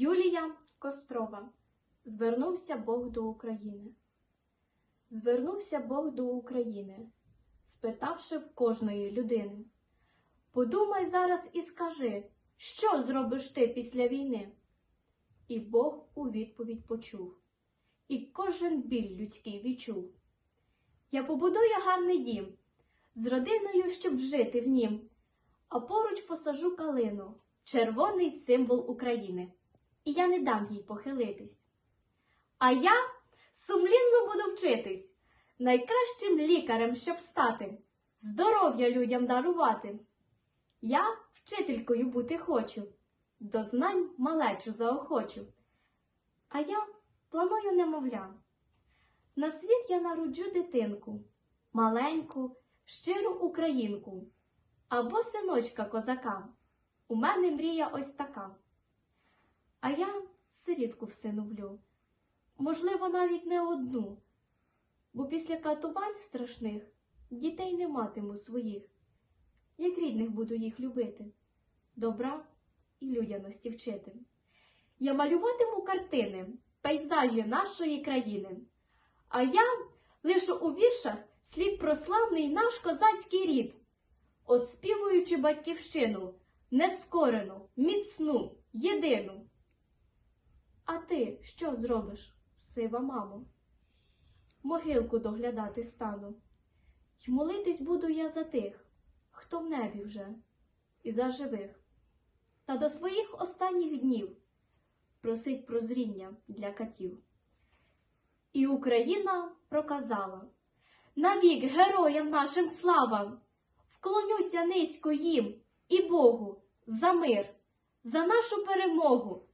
Юлія Кострова. Звернувся Бог до України. Звернувся Бог до України, спитавши в кожної людини. Подумай зараз і скажи, що зробиш ти після війни? І Бог у відповідь почув, і кожен біль людський відчув. Я побудую гарний дім з родиною, щоб жити в нім, а поруч посажу калину, червоний символ України, і я не дам їй похилитись. А я сумлінно буду вчитись, найкращим лікарем, щоб стати, здоров'я людям дарувати. Я вчителькою бути хочу, до знань малечу заохочу. А я планую немовля. На світ я народжу дитинку, маленьку, щиру українку, або синочка козака. У мене мрія ось така. А я сирітку всиновлю, можливо, навіть не одну, бо після катувань страшних дітей не матиму своїх, як рідних буду їх любити, добра і людяності вчити. Я малюватиму картини, пейзажі нашої країни, а я лишу у віршах слід про славний наш козацький рід, оспівуючи батьківщину, нескорену, міцну, єдину. А ти що зробиш, сива мамо? Могилку доглядати стану, й молитись буду я за тих, хто в небі вже, і за живих, та до своїх останніх днів просить прозріння для катів. І Україна проказала навік героям нашим слава, вклонюся низько їм і Богу за мир, за нашу перемогу.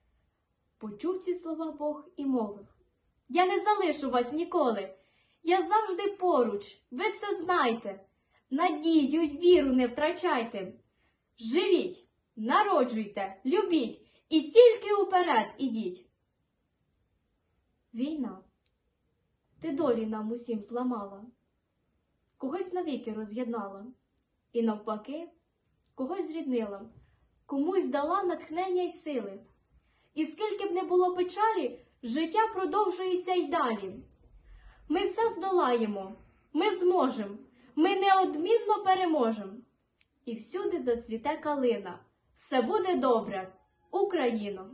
Почув ці слова Бог і мовив: Я не залишу вас ніколи. Я завжди поруч, ви це знайте. Надію й віру не втрачайте. Живіть, народжуйте, любіть і тільки уперед ідіть. Війна, ти долі нам усім зламала, когось навіки роз'єднала, і навпаки, когось зріднила, комусь дала натхнення й сили. І скільки було печалі, життя продовжується й далі. Ми все здолаємо, ми зможемо, ми неодмінно переможемо. І всюди зацвіте калина. Все буде добре, Україно!